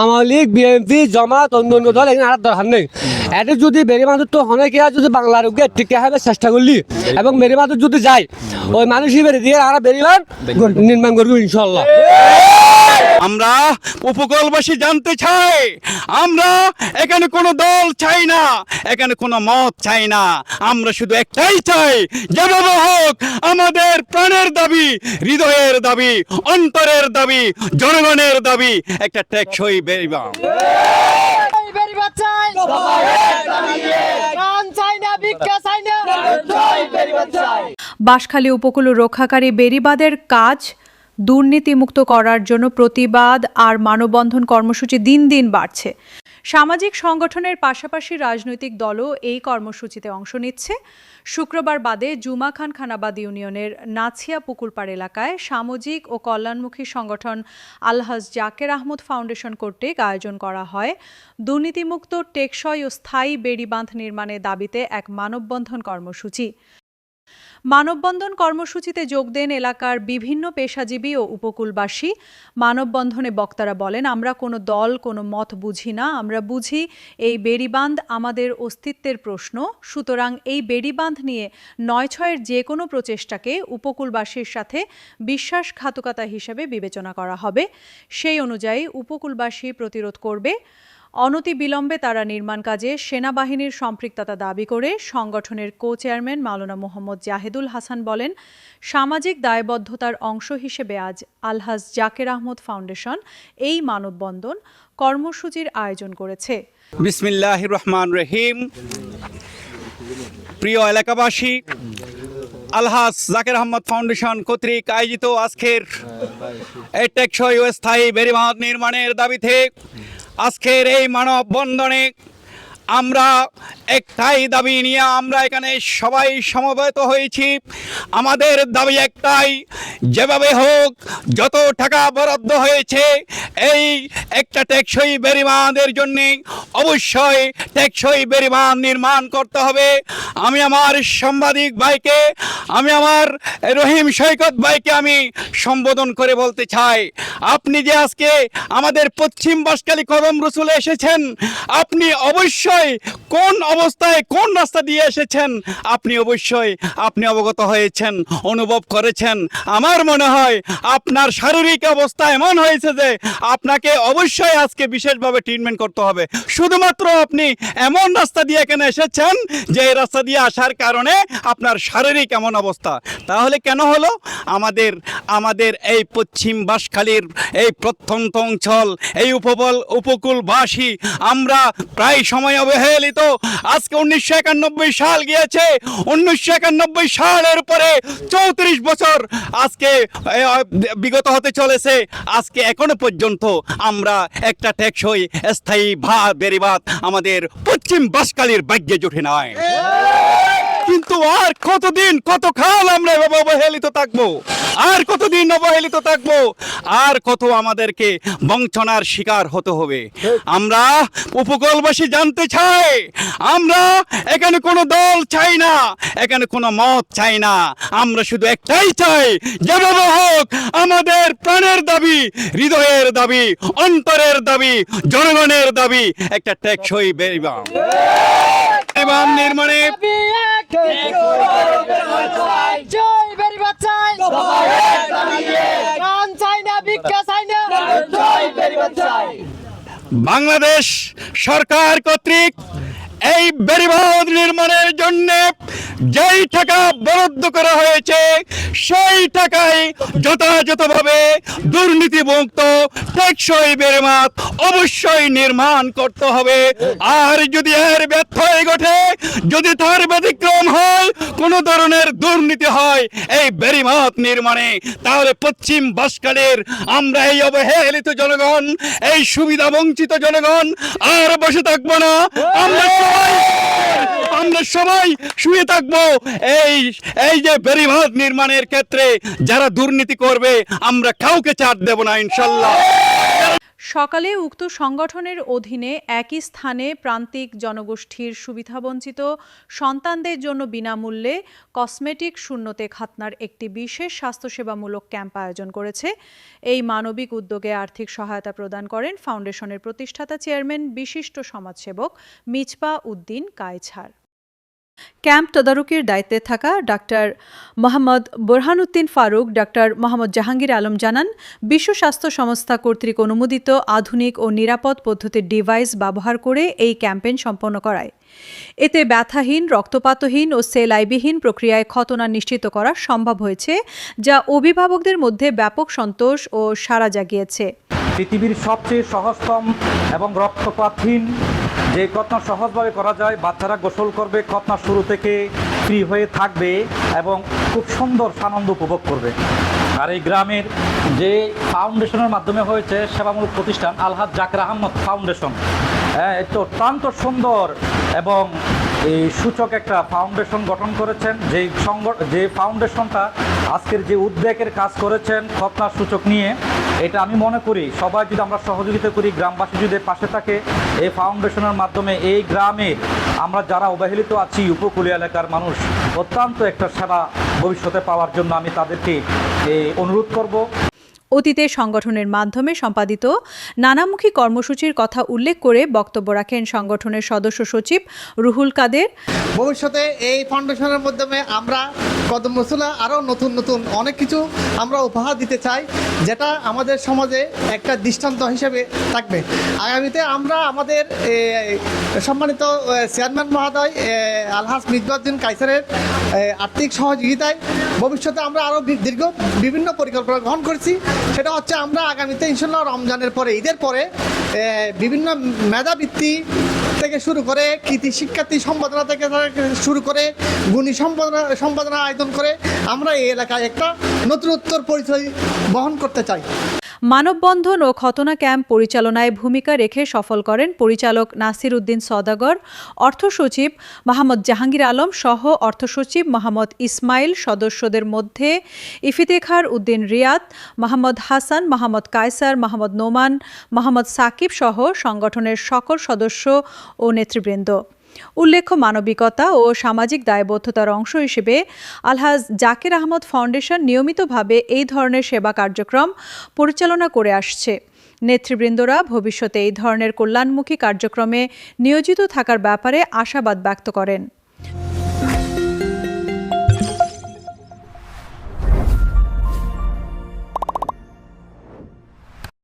Awami BNP, জমাত অন্য অন্য দল এখানে আর দরকার নেই। এটা যদি বেরিমাতুর তো অনেকে যদি বাংলার উগে টিকে হবে, চেষ্টা করলি। এবং বেরিমাতুর যদি যায়, ওই মানুষই বেরিয়ে দিয়ে আর বেরিমান নির্মাণ করব ইনশাল্লাহ আমরা উপকূলবাসী জানতে চাই, আমরা এখানে কোনো দল চাই না, এখানে কোনো মত চাই না। আমরা শুধু একটাই চাই যেভাবে হোক, আমাদের প্রাণের দাবি, হৃদয়ের দাবি, অন্তরের দাবি, জনগণের দাবি, একটা টেকসই বেরিবা এই বেরি বাচ্চাই প্রাণ চাই না ভিক্ষা চাই না বাঁশখালী উপকূল রক্ষাকারী বেরিবাদের কাজ দুর্নীতিমুক্ত করার জন্য প্রতিবাদ আর মানববন্ধন কর্মসূচি দিন দিন বাড়ছে। সামাজিক সংগঠনের পাশাপাশি রাজনৈতিক দলও এই কর্মসূচিতে অংশ নিচ্ছে। শুক্রবার বাদে জুমা খান খানাবাদ ইউনিয়নের নাছিয়া পুকুরপাড় এলাকায় সামাজিক ও কল্যাণমুখী সংগঠন আলহাজ জাকের আহমদ ফাউন্ডেশন কর্তৃক আয়োজন করা হয়। দুর্নীতিমুক্ত, টেকসই ও স্থায়ী বেড়িবাঁধ নির্মাণের দাবিতে এক মানববন্ধন কর্মসূচি। মানববন্ধন কর্মসূচিতে যোগ দেন এলাকার বিভিন্ন পেশাজীবী ও উপকূলবাসী। মানববন্ধনে বক্তারা বলেন, আমরা কোনো দল, কোনো মত বুঝি না। আমরা বুঝি এই বেড়িবাঁধ আমাদের অস্তিত্বের প্রশ্ন। সুতরাং এই বেড়িবাঁধ নিয়ে নয় ছয়ের যে কোনো প্রচেষ্টাকে উপকূলবাসীর সাথে বিশ্বাসঘাতকতা হিসেবে বিবেচনা করা হবে। সেই অনুযায়ী উপকূলবাসী প্রতিরোধ করবে। অনতি বিলম্বে তারা নির্মাণ কাজে সেনাবাহিনীর সম্পৃক্ততা দাবি করে সংগঠনের কো চেয়ারম্যান মাওলানা মোহাম্মদ জাহেদুল হাসান বলেন, সামাজিক দায়বদ্ধতার অংশ হিসেবে আজ আলহাজ জাকের আহমদ ফাউন্ডেশন এই মানববন্ধন কর্মসূচির আয়োজন করেছে। বিসমিল্লাহ রহমান রহিম। প্রিয় এলাকাবাসী আলহাস জাকের আহমদ ফাউন্ডেশন কর্তৃক আয়োজিত আজকের টেকসই ও স্থায়ী বেড়িবাঁধ নির্মাণের দাবিতে আজকের এই মানব বন্ধনে আমরা একটাই দাবি নিয়ে আমরা এখানে সবাই সমবেত হয়েছি। আমাদের দাবি একটাই, যেভাবে হোক যত টাকা বরাদ্দ হয়েছে, এই একটা টেকসই বেরিবাঁধের জন্য অবশ্যই টেকসই বেরিবাঁধ নির্মাণ করতে হবে। আমি আমার সাংবাদিক ভাইকে, আমি আমার রহিম সৈকত ভাইকে আমি সম্বোধন করে বলতে চাই। আপনি যে আজকে আমাদের পশ্চিম বাসকালী কদম রসুলে এসেছেন, আপনি অবশ্যই কোন অবস্থায় কোন রাস্তা দিয়ে এসেছেন আপনি অবশ্যই, আপনি অবগত হয়েছেন, অনুভব করেছেন। আমার মনে হয় আপনার শারীরিক অবস্থা এমন হয়েছে যে আপনাকে অবশ্যই আজকে বিশেষভাবে ট্রিটমেন্ট করতে হবে। শুধুমাত্র আপনি এমন রাস্তা দিয়ে এখানে এসেছেন যে এই রাস্তা দিয়ে আসার কারণে আপনার শারীরিক এমন অবস্থা? তাহলে কেন হলো? আমাদের আমাদের এই পশ্চিম বাসখালীর এই প্রত্যন্ত অঞ্চল, এই উপকূল উপকূলবাসী, আমরা প্রায় সময় অবহেলিত আজকে উনিশশো একানব্বই সাল গিয়েছে। উনিশশো একানব্বই সালের পরে চৌত্রিশ বছর আজকে বিগত হতে চলেছে। আজকে এখনও পর্যন্ত আমরা একটা টেকসই স্থায়ী ভাত বেরিবাত আমাদের পশ্চিম বাসকালীর ভাগ্যে জুটে নয় কিন্তু আর কতদিন কতকাল আমরা এভাবে অবহেলিত থাকব? আর কতদিন অবহেলিত থাকব? আর কত আমাদেরকে বঞ্চনার শিকার হতে হবে? আমরা উপকূলবাসী জানতে চাই। আমরা এখানে কোনো দল চাই না এখানে কোনো মত চাই না। আমরা শুধু একটাই চাই যেভাবে হোক আমাদের প্রাণের দাবি হৃদয়ের দাবি অন্তরের দাবি জনগণের দাবি একটা টেকসই বেরিবাম নির্মাণে জয় বেরি বাচ্চাই প্রাণ চাই না ভিক্ষা চাই না বাংলাদেশ সরকার কর্তৃক এই বেড়িবাঁধ নির্মাণের জন্য যেই টাকা বরাদ্দ করা হয়েছে, সেই টাকায় যথাযথভাবে দুর্নীতিমুক্ত, টেকসই বেড়িবাঁধ অবশ্যই নির্মাণ করতে হবে। আর যদি এর ব্যর্থ ঘটে, যদি তার ব্যতিক্রম হয় কোনো ধরনের দুর্নীতি হয় এই বেড়িবাঁধ নির্মাণে? তাহলে পশ্চিম বাসকালের আমরা এই অবহেলিত জনগণ, এই সুবিধা বঞ্চিত জনগণ আর বসে থাকব না। আমরা সবাই আমরা সবাই শুয়ে থাকব। এই এই যে বেড়িবাঁধ নির্মাণের ক্ষেত্রে যারা দুর্নীতি করবে, আমরা কাউকে চাট দেব না, ইনশাল্লাহ। সকালে উক্ত সংগঠনের অধীনে একই স্থানে প্রান্তিক জনগোষ্ঠীর সুবিধাবঞ্চিত সন্তানদের জন্য বিনামূল্যে কসমেটিক শূন্যতে খাতনার একটি বিশেষ স্বাস্থ্যসেবামূলক ক্যাম্প আয়োজন করেছে। এই মানবিক উদ্যোগে আর্থিক সহায়তা প্রদান করেন ফাউন্ডেশনের প্রতিষ্ঠাতা চেয়ারম্যান বিশিষ্ট সমাজসেবক মিচপা উদ্দিন কায়ছার। ক্যাম্প তদারকির দায়িত্বে থাকা ডাক্তার মোহাম্মদ বোরহানুদ্দিন ফারুক, ডাক্তার মোহাম্মদ জাহাঙ্গীর আলম জানান, বিশ্ব স্বাস্থ্য সংস্থা কর্তৃক অনুমোদিত আধুনিক ও নিরাপদ পদ্ধতির ডিভাইস ব্যবহার করে এই ক্যাম্পেইন সম্পন্ন করায়। এতে ব্যথাহীন, রক্তপাতহীন ও সেল আইবিহীন প্রক্রিয়ায় খতনা নিশ্চিত করা সম্ভব হয়েছে, যা অভিভাবকদের মধ্যে ব্যাপক সন্তোষ ও সাড়া জাগিয়েছে। পৃথিবীর সবচেয়ে সহজতম এবং রক্তপাতহীন যে খতনা সহজভাবে করা যায়, বাচ্চারা গোসল করবে খতনা শুরু থেকে ফ্রি হয়ে থাকবে এবং খুব সুন্দর সানন্দ উপভোগ করবে। আর এই গ্রামের যে ফাউন্ডেশনের মাধ্যমে হয়েছে সেবামূলক প্রতিষ্ঠান আলহাজ জাকির আহমদ ফাউন্ডেশন। হ্যাঁ এটা অত্যন্ত সুন্দর এবং এই সূচক একটা ফাউন্ডেশন গঠন করেছেন। যে সংগ যে ফাউন্ডেশনটা আজকের যে উদ্বেগের কাজ করেছেন খতনা সূচক নিয়ে এটা আমি মনে করি, সবাই যদি আমরা সহযোগিতা করি, গ্রামবাসী যদি পাশে থাকে, এই ফাউন্ডেশনের মাধ্যমে এই গ্রামে আমরা যারা অবহেলিত আছি, উপকূলীয় এলাকার মানুষ, অত্যন্ত একটা সেবা ভবিষ্যতে পাওয়ার জন্য আমি তাদেরকে অনুরোধ করব। অতীতে সংগঠনের মাধ্যমে সম্পাদিত নানামুখী কর্মসূচির কথা উল্লেখ করে বক্তব্য রাখেন সংগঠনের সদস্য সচিব রুহুল কাদের। ভবিষ্যতে এই ফাউন্ডেশনের মাধ্যমে আমরা কদম রসুলা আরও নতুন নতুন অনেক কিছু আমরা উপহার দিতে চাই, যেটা আমাদের সমাজে একটা দৃষ্টান্ত হিসেবে থাকবে। আগামীতে আমরা আমাদের সম্মানিত চেয়ারম্যান মহোদয় আলহাস মিজবাউদ্দিন কাইসারের আর্থিক সহযোগিতায় ভবিষ্যতে আমরা আরও দীর্ঘ বিভিন্ন পরিকল্পনা গ্রহণ করেছি। সেটা হচ্ছে আমরা আগামীতে ইনশাল্লাহ রমজানের পরে, ঈদের পরে বিভিন্ন মেধাবৃত্তি থেকে শুরু করে কৃতি শিক্ষার্থী সম্পাদনা থেকে শুরু করে গুণী সম্পাদনা সম্পাদনা আয়োজন করে আমরা এই এলাকায় একটা নতুন উত্তর পরিচয় বহন করতে চাই। মানববন্ধন ও খতনা ক্যাম্প পরিচালনায় ভূমিকা রেখে সফল করেন পরিচালক নাসির উদ্দিন সদাগর অর্থ সচিব জাহাঙ্গীর আলম সহ অর্থ সচিব মোহাম্মদ ইসমাইল, সদস্যদের মধ্যে ইফিতেখার উদ্দিন রিয়াদ, মোহাম্মদ হাসান, মোহাম্মদ কায়সার, মোহাম্মদ নোমান, মোহাম্মদ সাকিব সহ সংগঠনের সকল সদস্য ও নেতৃবৃন্দ। উল্লেখ্য মানবিকতা ও সামাজিক দায়বদ্ধতার অংশ হিসেবে আলহাজ জাকির আহমদ ফাউন্ডেশন নিয়মিতভাবে এই ধরনের সেবা কার্যক্রম পরিচালনা করে আসছে। নেতৃবৃন্দরা ভবিষ্যতে এই ধরনের কল্যাণমুখী কার্যক্রমে নিয়োজিত থাকার ব্যাপারে আশাবাদ ব্যক্ত করেন।